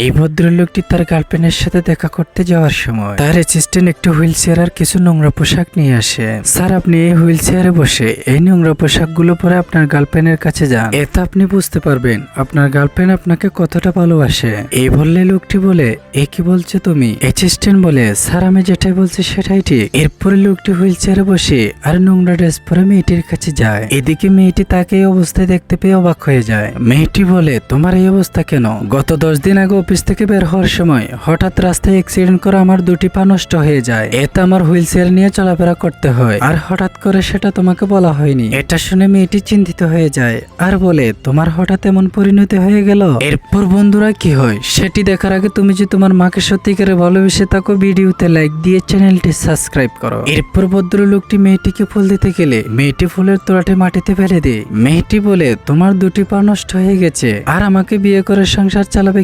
এই ভদ্রলোকটি তার গার্লফ্রেন্ডের সাথে দেখা করতে যাওয়ার সময় তার অ্যাসিস্ট্যান্ট একটি হুইল চেয়ার আর কিছু নোংরা পোশাক নিয়ে আসে। স্যার, আপনি এই হুইল চেয়ারে বসে, এই নোংরা পোশাকগুলো পরে আপনার গার্লফ্রেন্ডের কাছে যান। এতে আপনি বুঝতে পারবেন, আপনার গার্লফ্রেন্ড আপনাকে কতটা ভালোবাসে। এই বললে লোকটি বলে, এ কি বলছো তুমি? অ্যাসিস্ট্যান্ট বলে, স্যার, আমি যেটাই বলছি সেটাই ঠিক। এরপরে লোকটি হুইল চেয়ারে বসে আর নোংরা ড্রেস পরে মেয়েটির কাছে যায়। এদিকে মেয়েটি তাকে এই অবস্থায় দেখতে পেয়ে অবাক হয়ে যায়। মেয়েটি বলে, তোমার এই অবস্থা কেন? গত দশ দিন আগে অফিস থেকে বের হওয়ার সময় হঠাৎ রাস্তায় অ্যাক্সিডেন্ট করে আমার দুটি পা নষ্ট হয়ে যায়। এতে আমার হুইল চেয়ার নিয়ে চলাফেরা করতে হয়। আর হঠাৎ করে সেটা তোমাকে বলা হয়নি। এটা শুনে মেয়েটি চিন্তিত হয়ে যায়। আর বলে, তোমার হঠাৎ এমন পরিণতি হয়ে গেল? এরপর বন্ধুরা কি হয়? সেটি দেখার আগে তুমি যে তোমার মাকে সত্যিকারে ভালোবেসে থাকো, ভিডিওতে লাইক দিয়ে চ্যানেলটি সাবস্ক্রাইব করো। এরপর ভদ্রলোকটি মেয়েটিকে ফুল দিতে গেলে, মেয়েটি ফুলের তোড়াটি মাটিতে ফেলে দেয়। মেয়েটি বলে, তোমার দুটি পা নষ্ট হয়ে গেছে। আর আমাকে বিয়ে করে সংসার চালাবে